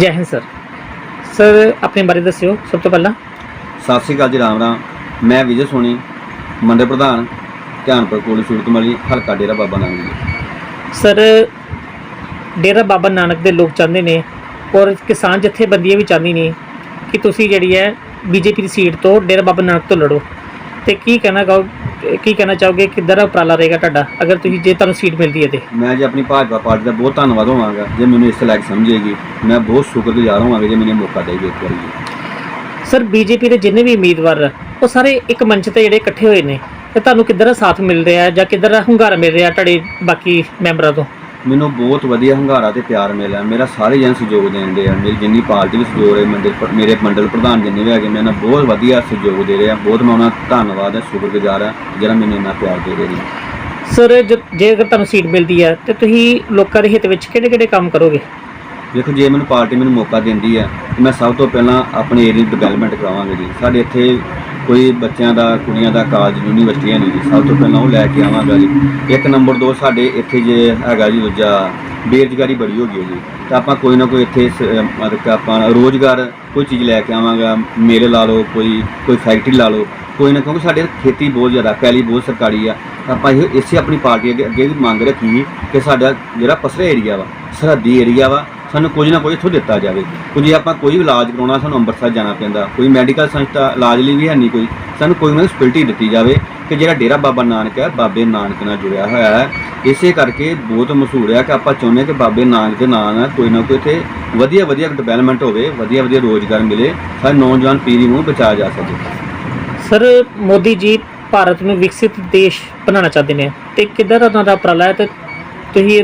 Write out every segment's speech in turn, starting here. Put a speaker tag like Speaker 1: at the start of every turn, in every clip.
Speaker 1: ਜੈ Hind sir. Sir ਆਪਣੇ ਬਾਰੇ ਦੱਸਿਓ ਸਭ ਤੋਂ ਪਹਿਲਾਂ।
Speaker 2: ਸਤਿ ਸ੍ਰੀ ਅਕਾਲ ਜੀ ਰਾਮ ਰਾਮ। ਮੈਂ ਵਿਜੇ ਸੋਨੀ ਮੰਡਲ ਪ੍ਰਧਾਨ ਧਿਆਨਪੁਰ ਕੋਲੀ ਸੂਰਤਮਲੀ ਹਲਕਾ ਡੇਰਾ ਬਾਬਾ ਨਾਨਕ ਜੀ।
Speaker 1: ਸਰ ਡੇਰਾ ਬਾਬਾ ਨਾਨਕ ਦੇ ਲੋਕ ਚਾਹੁੰਦੇ ਨੇ ਔਰ ਕਿਸਾਨ ਜਥੇਬੰਦੀਆਂ ਵੀ ਚਾਹੁੰਦੀ ਨੇ ਕਿ ਤੁਸੀਂ ਜਿਹੜੀ ਹੈ ਬੀਜੇਪੀ ਦੀ ਸੀਟ ਤੋਂ ਡੇਰਾ ਬਾਬਾ ਨਾਨਕ ਤੋਂ ਲੜੋ। ਤੇ ਕੀ ਕਹਿਣਾ ਕਹੋ ਕੀ ਕਹਿਣਾ ਚਾਹੋਗੇ? ਕਿੱਧਰ ਦਾ ਉਪਰਾਲਾ ਰਹੇਗਾ ਤੁਹਾਡਾ? ਅਗਰ ਤੁਸੀਂ ਜੇ ਤੁਹਾਨੂੰ ਸੀਟ ਮਿਲਦੀ ਹੈ ਤੇ।
Speaker 2: ਮੈਂ ਜੀ ਆਪਣੀ ਭਾਜਪਾ ਪਾਰਟੀ ਦਾ ਬਹੁਤ ਧੰਨਵਾਦ ਹੋਵਾਂਗਾ ਜੇ ਮੈਨੂੰ ਇਸ ਲਾਇਕ ਸਮਝੇਗੀ। ਮੈਂ ਬਹੁਤ ਸ਼ੁਕਰਗੁਜ਼ਾਰ ਹੋਵਾਂਗਾ ਜੇ ਮੈਨੂੰ ਮੌਕਾ ਦੇਗੀ ਇੱਕ ਵਾਰੀ।
Speaker 1: ਸਰ ਬੀਜੇਪੀ ਦੇ ਜਿੰਨੇ ਵੀ ਉਮੀਦਵਾਰ ਉਹ ਸਾਰੇ ਇੱਕ ਮੰਚ ਤੇ ਜਿਹੜੇ ਇਕੱਠੇ ਹੋਏ ਨੇ ਤੇ ਤੁਹਾਨੂੰ ਕਿੱਧਰ ਦਾ ਸਾਥ ਮਿਲ ਰਿਹਾ ਜਾਂ ਕਿੱਧਰ ਦਾ ਹੁੰਗਾਰਾ ਮਿਲ ਰਿਹਾ ਤੁਹਾਡੇ ਬਾਕੀ ਮੈਂਬਰਾਂ ਤੋਂ?
Speaker 2: ਮੈਨੂੰ ਬਹੁਤ ਵਧੀਆ ਹੰਗਾਰਾ ਤੇ ਪਿਆਰ ਮਿਲਿਆ। ਮੇਰਾ ਸਾਰੇ ਜਨ ਸਹਿਯੋਗ ਦੇਣਦੇ ਆ। ਮੇਰੀ ਜਿੰਨੀ ਪਾਰਟੀ ਵਿੱਚ ਸਹਿਯੋਗ ਹੈ ਮੰਡਲ ਮੇਰੇ ਮੰਡਲ ਪ੍ਰਧਾਨ ਜਿੰਨੇ ਵੀ ਹੈਗੇ ਮੇਰੇ ਨਾਲ ਬਹੁਤ ਵਧੀਆ ਸਹਿਯੋਗ ਦੇ ਰਹੇ। ਆ ਬਹੁਤ ਮੈਂ ਉਹਨਾਂ ਦਾ ਧੰਨਵਾਦ ਹੈ ਸ਼ੁਕਰਗੁਜ਼ਾਰ ਹਾਂ ਜਿਹੜਾ ਮੈਨੂੰ ਇੰਨਾ ਪਿਆਰ ਦੇ ਰਹੇ ਨੇ।
Speaker 1: ਸਰ ਜੇ ਅਗਰ ਤੁਹਾਨੂੰ ਸੀਟ ਮਿਲਦੀ ਹੈ ਤੇ ਤੁਸੀਂ ਲੋਕਾਂ ਦੇ ਹਿੱਤ ਵਿੱਚ ਕਿਹੜੇ ਕਿਹੜੇ ਕੰਮ ਕਰੋਗੇ?
Speaker 2: ਦੇਖੋ, ਜੇ ਮੈਨੂੰ ਪਾਰਟੀ ਮੈਨੂੰ ਮੌਕਾ ਦਿੰਦੀ ਹੈ ਮੈਂ ਸਭ ਤੋਂ ਪਹਿਲਾਂ ਆਪਣੇ ਏਰੀਆ ਦੀ ਡਿਵੈਲਪਮੈਂਟ ਕਰਾਵਾਂਗਾ ਜੀ। ਸਾਡੇ ਇੱਥੇ ਕੋਈ ਬੱਚਿਆਂ ਦਾ, ਕੁੜੀਆਂ ਦਾ ਕਾਲਜ ਯੂਨੀਵਰਸਿਟੀਆਂ ਨਹੀਂ ਜੀ। ਸਭ ਤੋਂ ਪਹਿਲਾਂ ਉਹ ਲੈ ਕੇ ਆਵਾਂਗਾ ਜੀ। ਇੱਕ ਨੰਬਰ ਦੋ ਸਾਡੇ ਇੱਥੇ ਜੇ ਹੈਗਾ ਜੀ, ਦੂਜਾ ਬੇਰੁਜ਼ਗਾਰੀ ਬੜੀ ਹੋ ਗਈ ਹੈ ਜੀ। ਤਾਂ ਆਪਾਂ ਕੋਈ ਨਾ ਕੋਈ ਇੱਥੇ ਸ- ਮਤਲਬ ਕਿ ਆਪਾਂ ਰੋਜ਼ਗਾਰ ਕੋਈ ਚੀਜ਼ ਲੈ ਕੇ ਆਵਾਂਗਾ। ਮੇਲੇ ਲਾ ਲਓ, ਕੋਈ ਕੋਈ ਫੈਕਟਰੀ ਲਾ ਲਓ। ਕੋਈ ਨਾ, ਕਿਉਂਕਿ ਸਾਡੇ ਖੇਤੀ ਬਹੁਤ ਜ਼ਿਆਦਾ, ਪੈਲੀ ਬਹੁਤ ਸਰਕਾਰੀ ਆ। ਆਪਾਂ ਇਹ, ਇਸੇ ਆਪਣੀ ਪਾਰਟੀ ਅੱਗੇ ਅੱਗੇ ਵੀ ਮੰਗ ਰੱਖੀ ਕਿ ਸਾਡਾ ਜਿਹੜਾ ਪਸਰਾ ਏਰੀਆ ਵਾ, ਸਰਹੱਦੀ ਏਰੀਆ ਵਾ ਸਾਨੂੰ ਕੁਝ ਨਾ ਕੁਝ ਇੱਥੋਂ ਦਿੱਤਾ ਜਾਵੇ। ਕੁਝ ਜੇ ਆਪਾਂ ਕੋਈ ਵੀ ਇਲਾਜ ਕਰਾਉਣਾ, ਸਾਨੂੰ ਅੰਮ੍ਰਿਤਸਰ ਜਾਣਾ ਪੈਂਦਾ, ਕੋਈ ਮੈਡੀਕਲ ਸੰਸਥਾ ਇਲਾਜ ਲਈ ਵੀ ਹੈ ਨਹੀਂ ਕੋਈ, ਸਾਨੂੰ ਕੋਈ ਨਾ ਫੈਸਿਲਿਟੀ ਦਿੱਤੀ ਜਾਵੇ ਕਿ ਜਿਹੜਾ ਡੇਰਾ ਬਾਬਾ ਨਾਨਕ ਹੈ, ਬਾਬੇ ਨਾਨਕ ਨਾਲ ਜੁੜਿਆ ਹੋਇਆ ਹੈ। ਇਸੇ ਕਰਕੇ ਬਹੁਤ ਮਸ਼ਹੂਰ ਹੈ ਕਿ ਆਪਾਂ ਚਾਹੁੰਦੇ ਹਾਂ ਕਿ ਬਾਬੇ ਨਾਨਕ ਦੇ ਨਾਂ ਨਾਲ ਕੋਈ ਨਾ ਕੋਈ ਇੱਥੇ ਵਧੀਆ ਵਧੀਆ ਡਿਵੈਲਪਮੈਂਟ ਹੋਵੇ, ਵਧੀਆ ਵਧੀਆ ਰੋਜ਼ਗਾਰ ਮਿਲੇ ਸਾਡੇ ਨੌਜਵਾਨ ਪੀੜ੍ਹੀ ਨੂੰ ਬਚਾਇਆ ਜਾ ਸਕੇ।
Speaker 1: ਸਰ, ਮੋਦੀ ਜੀ, ਭਾਰਤ ਨੂੰ ਵਿਕਸਿਤ ਦੇਸ਼ ਬਣਾਉਣਾ ਚਾਹੁੰਦੇ ਨੇ ਤੇ ਕਿੱਧਰ ਦਾ ਤੁਹਾਡਾ ਉਪਰਾਲਾ ਹੈ ਤੇ ਤੁਸੀਂ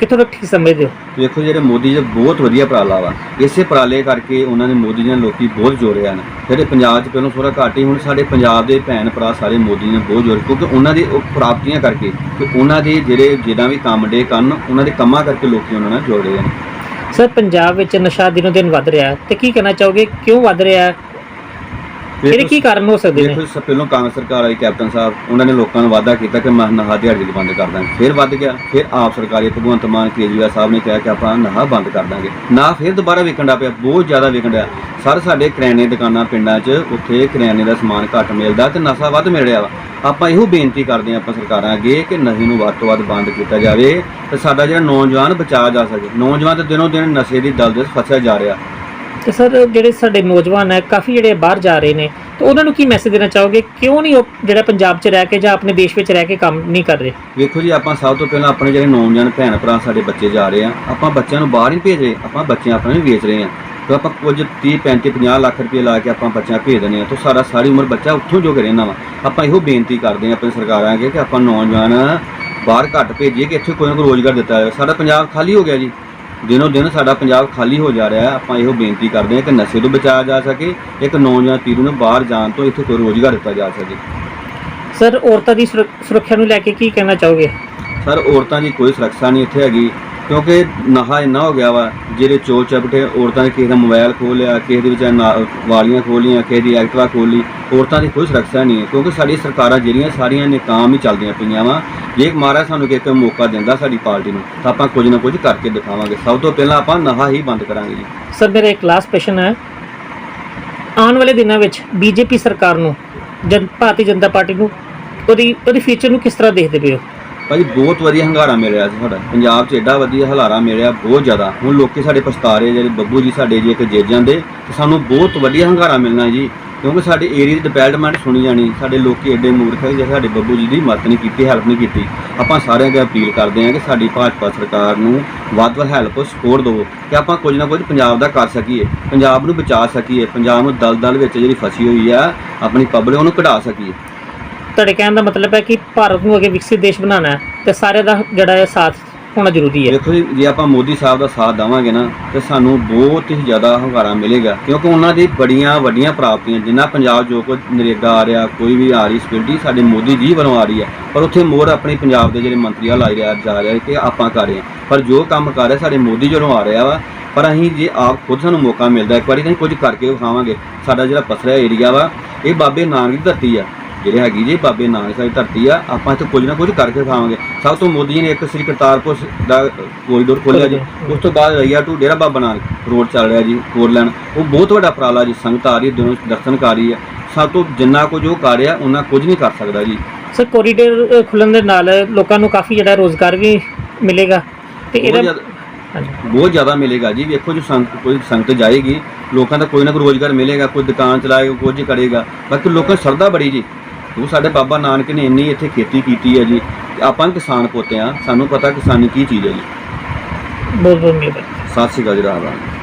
Speaker 1: ਕਿੱਥੋਂ ਤੱਕ ਠੀਕ ਸਮਝਦੇ ਹੋ?
Speaker 2: ਵੇਖੋ ਜਿਹੜੇ ਮੋਦੀ ਜੀ ਬਹੁਤ ਵਧੀਆ ਉਪਰਾਲਾ ਵਾ। ਇਸੇ ਉਪਰਾਲੇ ਕਰਕੇ ਉਹਨਾਂ ਨੇ ਮੋਦੀ ਜੀ ਨਾਲ ਲੋਕੀ ਬਹੁਤ ਜੋੜਿਆ ਨੇ ਜਿਹੜੇ ਪੰਜਾਬ 'ਚ ਪਹਿਲਾਂ ਥੋੜਾ ਘੱਟ ਹੀ ਹੁਣ ਸਾਡੇ ਪੰਜਾਬ ਦੇ ਭੈਣ ਭਰਾ ਸਾਰੇ ਮੋਦੀ ਨੇ ਬਹੁਤ ਜੋੜ ਕਿਉਂਕਿ ਉਹਨਾਂ ਦੇ ਉਹ ਪ੍ਰਾਪਤੀਆਂ ਕਰਕੇ ਕਿ ਉਹਨਾਂ ਦੇ ਜਿਹੜੇ ਜਿਹੜਾ ਵੀ ਕੰਮ ਡੇ ਕਰਨ ਉਹਨਾਂ ਦੇ ਕੰਮਾਂ ਕਰਕੇ ਲੋਕੀ ਉਹਨਾਂ ਨਾਲ ਜੁੜ ਨੇ
Speaker 1: ਸਰ ਪੰਜਾਬ ਵਿੱਚ ਨਸ਼ਾ ਦਿਨੋ ਦਿਨ ਵੱਧ ਰਿਹਾ ਹੈ। ਤੇ ਕੀ ਕਹਿਣਾ ਚਾਹੋਗੇ? ਕਿਉਂ ਵੱਧ ਰਿਹਾ ਹੈ? ਇਹਦੇ ਕੀ ਕਾਰਨ ਹੋ ਸਕਦੇ ਨੇ?
Speaker 2: ਦੇਖੋ ਸਭ ਪਹਿਲਾਂ ਕਾਂਗਰਸ ਸਰਕਾਰ ਆਈ ਕੈਪਟਨ ਸਾਹਿਬ ਉਹਨਾਂ ਨੇ ਲੋਕਾਂ ਨੂੰ ਵਾਅਦਾ ਕੀਤਾ ਕਿ ਮੈਂ ਨਹਾ ਦਿਹਾੜੀ ਦੀ ਬੰਦ ਕਰ ਦਾਂਗੇ ਫਿਰ ਵੱਧ ਗਿਆ ਫਿਰ ਆਪ ਸਰਕਾਰੀ ਭਗਵੰਤ ਮਾਨ ਕੇਜਰੀਵਾਲ ਸਾਹਿਬ ਨੇ ਕਿਹਾ ਕਿ ਆਪਾਂ ਨਹਾ ਬੰਦ ਕਰ ਦਾਂਗੇ। ਨਾ ਫਿਰ ਦੁਬਾਰਾ ਡਿਆ ਪਿਆ ਬਹੁਤ ਜ਼ਿਆਦਾ ਵਿਕਣ ਡਿਆ। ਸਰ ਸਾਡੇ ਕਰਿਆਨੇ ਦੁਕਾਨਾਂ ਪਿੰਡਾਂ 'ਚ ਉੱਥੇ ਕਰਿਆਨੇ ਦਾ ਸਮਾਨ ਘੱਟ ਮਿਲਦਾ ਤੇ ਨਸ਼ਾ ਵੱਧ ਮਿਲ ਰਿਹਾ ਵਾ। ਆਪਾਂ ਇਹੋ ਬੇਨਤੀ ਕਰਦੇ ਹਾਂ ਆਪਾਂ ਸਰਕਾਰਾਂ ਅੱਗੇ ਕਿ ਨਸ਼ੇ ਨੂੰ ਵੱਧ ਤੋਂ ਵੱਧ ਬੰਦ ਕੀਤਾ ਜਾਵੇ ਤੇ ਸਾਡਾ ਜਿਹੜਾ ਨੌਜਵਾਨ ਬਚਾਇਆ ਜਾ ਸਕੇ। ਨੌਜਵਾਨ ਤੇ ਦਿਨੋਂ ਦਿਨ ਨਸ਼ੇ ਦੀ ਦਲਦਲ ਫਸਿਆ ਜਾ ਰਿਹਾ।
Speaker 1: ਤੇ ਸਰ, ਜਿਹੜੇ ਸਾਡੇ ਨੌਜਵਾਨ ਹੈ, ਕਾਫੀ ਜਿਹੜੇ ਬਾਹਰ ਜਾ ਰਹੇ ਨੇ, ਤੇ ਉਹਨਾਂ ਨੂੰ ਕੀ ਮੈਸੇਜ ਦੇਣਾ ਚਾਹੋਗੇ? ਕਿਉਂ ਨਹੀਂ ਉਹ ਜਿਹੜਾ ਪੰਜਾਬ 'ਚ ਰਹਿ ਕੇ ਜਾਂ ਆਪਣੇ ਦੇਸ਼ ਵਿੱਚ ਰਹਿ ਕੇ ਕੰਮ ਨਹੀਂ ਕਰ ਰਹੇ?
Speaker 2: ਵੇਖੋ ਜੀ, ਆਪਾਂ ਸਭ ਤੋਂ ਪਹਿਲਾਂ ਆਪਣੇ ਜਿਹੜੇ ਨੌਜਵਾਨ ਭੈਣ ਭਰਾ ਸਾਡੇ ਬੱਚੇ ਜਾ ਰਹੇ ਆ, ਆਪਾਂ ਬੱਚਿਆਂ ਨੂੰ ਬਾਹਰ ਨਹੀਂ ਭੇਜ ਰਹੇ, ਆਪਾਂ ਬੱਚੇ ਆਪਣੇ ਨੂੰ ਵੇਚ ਰਹੇ ਆ। ਤੇ ਆਪਾਂ ਕੁਝ 30 35 50 ਲੱਖ ਰੁਪਏ ਲਾ ਕੇ ਆਪਾਂ ਬੱਚਿਆਂ ਭੇਜ ਦਿੰਦੇ ਆ, ਤਾਂ ਸਾਰਾ ਸਾਰੀ ਉਮਰ ਬੱਚਾ ਉੱਥੋਂ ਜੋ ਰਹਿਣਾ ਵਾ। ਆਪਾਂ ਇਹੋ ਬੇਨਤੀ ਕਰਦੇ ਆ ਆਪਣੀ ਸਰਕਾਰਾਂ ਅੱਗੇ ਕਿ ਆਪਾਂ ਨੌਜਵਾਨ ਬਾਹਰ ਘੱਟ ਭੇਜੀਏ, ਕਿ ਇੱਥੇ ਕੋਈ ਨਾ ਕੋਈ ਰੋਜ਼ਗਾਰ ਦਿੱਤਾ ਜਾਵੇ। ਸਾਡਾ ਪੰਜਾਬ ਖਾਲੀ ਹੋ ਗਿਆ ਜੀ। ਦਿਨੋਂ ਦਿਨ ਸਾਡਾ ਪੰਜਾਬ ਖਾਲੀ ਹੋ ਜਾ ਰਿਹਾ ਹੈ। ਆਪਾਂ ਇਹੋ ਬੇਨਤੀ ਕਰਦੇ ਹਾਂ ਕਿ ਨਸ਼ੇ ਤੋਂ ਬਚਾਇਆ ਜਾ ਸਕੇ ਇੱਕ ਨੌਜਵਾਨ ਪੀੜ੍ਹੀ ਨੂੰ ਬਾਹਰ ਜਾਣ ਤੋਂ ਇੱਥੇ ਕੋਈ ਰੋਜ਼ਗਾਰ ਦਿੱਤਾ ਜਾ ਸਕੇ।
Speaker 1: ਸਰ ਔਰਤਾਂ ਦੀ ਸੁਰ- ਸੁਰੱਖਿਆ ਨੂੰ ਲੈ ਕੇ ਕੀ ਕਹਿਣਾ ਚਾਹੋਗੇ?
Speaker 2: ਸਰ ਔਰਤਾਂ ਦੀ ਕੋਈ ਸੁਰੱਖਿਆ ਨਹੀਂ ਇੱਥੇ ਹੈਗੀ। ਕਿਉਂਕਿ ਨਹਾ ਇੰਨਾ ਹੋ ਗਿਆ ਵਾ, ਜਿਹੜੇ ਚੋਰ ਚਪਟੇ, ਔਰਤਾਂ ਨੇ ਕਿਸੇ ਦਾ ਮੋਬਾਈਲ ਖੋਹ ਲਿਆ, ਕਿਸੇ ਦੇ ਵਿੱਚ ਨਾ- ਵਾਲੀਆਂ ਖੋਹ ਲਈਆਂ ਕਿਸੇ ਦੀ ਐਕਟਿਵਾ ਖੋਹ ਲਈ ਔਰਤਾਂ ਦੀ ਕੋਈ ਸੁਰੱਖਿਆ ਨਹੀਂ ਹੈ, ਕਿਉਂਕਿ ਸਾਡੀ ਸਰਕਾਰਾਂ ਜਿਹੜੀਆਂ, ਸਾਰੀਆਂ ਨਿਕਾਮ ਹੀ ਚੱਲਦੀਆਂ ਪਈਆਂ ਵਾ। ਜੇ ਮਹਾਰਾਜ ਸਾਨੂੰ ਇੱਕ ਮੌਕਾ ਦਿੰਦਾ ਸਾਡੀ ਪਾਰਟੀ ਨੂੰ, ਤਾਂ ਆਪਾਂ ਕੁਝ ਨਾ ਕੁਝ ਕਰਕੇ ਦਿਖਾਵਾਂਗੇ। ਸਭ ਤੋਂ ਪਹਿਲਾਂ ਆਪਾਂ ਨਹਾ ਹੀ ਬੰਦ ਕਰਾਂਗੇ ਜੀ।
Speaker 1: ਸਰ, ਮੇਰਾ ਇੱਕ ਲਾਸਟ ਪ੍ਰਸ਼ਨ ਹੈ। ਆਉਣ ਵਾਲੇ ਦਿਨਾਂ ਵਿੱਚ ਬੀਜੇਪੀ ਸਰਕਾਰ ਨੂੰ, ਜਨ, ਭਾਰਤੀ ਜਨਤਾ ਪਾਰਟੀ ਨੂੰ, ਉਹਦੀ ਉਹਦੀ ਫਿਊਚਰ ਨੂੰ ਕਿਸ ਤਰ੍ਹਾਂ ਦੇਖਦੇ ਪਏ ਹੋ?
Speaker 2: ਭਾਜੀ, ਬਹੁਤ ਵਧੀਆ ਹੰਗਾਰਾ ਮਿਲ ਰਿਹਾ ਸੀ ਸਾਡਾ। ਪੰਜਾਬ 'ਚ ਐਡਾ ਵਧੀਆ ਹਲਾਰਾ ਮਿਲਿਆ, ਬਹੁਤ ਜ਼ਿਆਦਾ। ਹੁਣ ਲੋਕੀ ਸਾਡੇ ਪਛਤਾ ਰਹੇ ਜਿਹੜੇ ਬੱਬੂ ਜੀ, ਸਾਡੇ ਜੀ ਇੱਕ ਜੇਜਾਂ ਦੇ, ਤੇ ਸਾਨੂੰ ਬਹੁਤ ਵਧੀਆ ਹੰਗਾਰਾ ਮਿਲਣਾ ਜੀ। ਕਿਉਂਕਿ ਸਾਡੇ ਏਰੀਆ ਦੀ ਡਿਵੈਲਪਮੈਂਟ ਸੁਣੀ ਜਾਣੀ, ਸਾਡੇ ਲੋਕੀ ਐਡੇ ਮੂਰਖ ਹੈ ਜੇ ਸਾਡੇ ਬੱਬੂ ਜੀ ਦੀ ਮਦਦ ਨਹੀਂ ਕੀਤੀ ਹੈਲਪ ਨਹੀਂ ਕੀਤੀ। ਆਪਾਂ ਸਾਰਿਆਂ ਅੱਗੇ ਅਪੀਲ ਕਰਦੇ ਹਾਂ ਕਿ ਸਾਡੀ ਭਾਜਪਾ ਸਰਕਾਰ ਨੂੰ ਵੱਧ ਵੱਧ ਹੈਲਪ ਸਪੋਰਟ ਦਿਵੋ, ਕਿ ਆਪਾਂ ਕੁਝ ਨਾ ਕੁਝ ਪੰਜਾਬ ਦਾ ਕਰ ਸਕੀਏ, ਪੰਜਾਬ ਨੂੰ ਬਚਾ ਸਕੀਏ, ਪੰਜਾਬ ਨੂੰ ਦਲਦਲ ਵਿੱਚ ਜਿਹੜੀ ਫਸੀ ਹੋਈ ਆ, ਆਪਣੀ ਪਬਲਿਕ ਉਹਨੂੰ ਕਢਾ ਸਕੀਏ।
Speaker 1: ਤੁਹਾਡੇ ਕਹਿਣ ਦਾ ਮਤਲਬ ਹੈ ਕਿ ਭਾਰਤ ਨੂੰ ਅੱਗੇ ਵਿਕਸਿਤ ਦੇਸ਼ ਬਣਾਉਣਾ ਹੈ ਤੇ ਸਾਰਿਆਂ ਦਾ ਜਿਹੜਾ ਹੈ ਸਾਥ ਹੋਣਾ ਜ਼ਰੂਰੀ ਹੈ।
Speaker 2: ਦੇਖੋ ਜੀ, ਜੇ ਆਪਾਂ ਮੋਦੀ ਸਾਹਿਬ ਦਾ ਸਾਥ ਦੇਵਾਂਗੇ ਨਾ, ਤੇ ਸਾਨੂੰ ਬਹੁਤ ਹੀ ਜ਼ਿਆਦਾ ਹੰਗਾਰਾ ਮਿਲੇਗਾ, ਕਿਉਂਕਿ ਉਹਨਾਂ ਦੀ ਬੜੀਆਂ ਵੱਡੀਆਂ ਪ੍ਰਾਪਤੀਆਂ, ਜਿੰਨਾ ਪੰਜਾਬ ਜੋ ਕੁਝ ਨਰੇਗਾ ਆ ਰਿਹਾ, ਕੋਈ ਵੀ ਆ ਰਹੀ ਸਕਿਲਟੀ ਸਾਡੇ ਮੋਦੀ ਜੀ ਵੱਲੋਂ ਆ ਰਹੀ ਹੈ। ਪਰ ਉੱਥੇ ਮੋਰ ਆਪਣੇ ਪੰਜਾਬ ਦੇ ਜਿਹੜੇ ਮੰਤਰੀ ਆ ਲਾਈ ਰਿਹਾ, ਜਾ ਰਿਹਾ ਕਿ ਆਪਾਂ ਕਰ ਰਹੇ ਹਾਂ। ਪਰ ਜੋ ਕੰਮ ਕਰ ਰਿਹਾ, ਸਾਡੇ ਮੋਦੀ ਜੀ ਵੱਲੋਂ ਆ ਰਿਹਾ ਵਾ, ਪਰ ਅਸੀਂ ਜੇ ਆਪ ਖੁਦ ਸਾਨੂੰ ਮੌਕਾ ਮਿਲਦਾ, ਇੱਕ ਵਾਰੀ ਤਾਂ ਅਸੀਂ ਕੁਝ ਕਰਕੇ ਵਿਖਾਵਾਂਗੇ। ਸਾਡਾ ਜਿਹੜਾ ਪਸਰਾ ਏਰੀਆ ਵਾ, ਇਹ ਬਾਬੇ ਨਾਨਕ ਦੀ ਧਰਤੀ ਆ। ਜਿਹੜੇ ਹੈਗੀ ਜੀ ਬਾਬੇ ਨਾਨਕ ਸਾਹਿਬ ਦੀ ਧਰਤੀ ਆ ਆਪਾਂ ਇੱਥੇ ਕੁਝ ਨਾ ਕੁਝ ਕਰਕੇ ਖਾਵਾਂਗੇ। ਸਭ ਤੋਂ ਮੋਦੀ ਜੀ ਨੇ ਇੱਕ ਸ੍ਰੀ ਕਰਤਾਰਪੁਰ ਦਾ ਕੋਰੀਡੋਰ ਖੋਲ੍ਹਿਆ ਜੀ। ਉਸ ਤੋਂ ਬਾਅਦ ਰਈਆ ਟੂ ਡੇਰਾ ਬਾਬਾ ਨਾਨਕ ਰੋਡ ਚੱਲ ਰਿਹਾ ਜੀ ਫੋਰ ਲੈਣ। ਉਹ ਬਹੁਤ ਵੱਡਾ ਉਪਰਾਲਾ ਜੀ ਸੰਗਤ ਆ ਰਹੀ ਦਿਨੋਂ ਦਰਸ਼ਨ ਕਰ ਰਹੀ ਹੈ ਸਭ ਤੋਂ ਜਿੰਨਾ ਕੁਝ ਉਹ ਕਰ ਰਿਹਾ ਉਹਨਾਂ ਕੁਝ ਨਹੀਂ ਕਰ ਸਕਦਾ ਜੀ।
Speaker 1: ਸਰ ਕੋਰੀਡੋਰ ਖੁੱਲਣ ਦੇ ਨਾਲ ਲੋਕਾਂ ਨੂੰ ਕਾਫੀ ਜਿਹੜਾ ਰੋਜ਼ਗਾਰ ਵੀ ਮਿਲੇਗਾ। ਤੇ ਇਹਦਾ
Speaker 2: ਬਹੁਤ ਜ਼ਿਆਦਾ ਮਿਲੇਗਾ ਜੀ। ਵੇਖੋ ਜੋ ਸੰਗਤ ਕੋਈ ਸੰਗਤ ਜਾਏਗੀ ਲੋਕਾਂ ਦਾ ਕੋਈ ਨਾ ਕੋਈ ਰੋਜ਼ਗਾਰ ਮਿਲੇਗਾ ਕੋਈ ਦੁਕਾਨ ਚਲਾਏਗਾ ਕੁਝ ਕਰੇਗਾ। ਬਾਕੀ ਲੋਕਾਂ ਦੀ ਸ਼ਰਧਾ ਬੜੀ ਜੀ। ਉਹ ਸਾਡੇ ਬਾਬਾ ਨਾਨਕ ਨੇ ਇੰਨੀ ਇੱਥੇ ਖੇਤੀ ਕੀਤੀ ਹੈ ਜੀ ਆਪਾਂ ਕਿਸਾਨ ਪੋਤੇ ਆ ਸਾਨੂੰ ਪਤਾ ਕਿਸਾਨੀ ਕੀ ਚੀਜ਼ ਹੈ ਜੀ।
Speaker 1: ਬਹੁਤ ਬਹੁਤ ਮਿਹਰਬਾਨੀ।
Speaker 2: ਸਤਿ ਸ਼੍ਰੀ ਅਕਾਲ ਜੀ ਰਾਮ ਰਾਮ।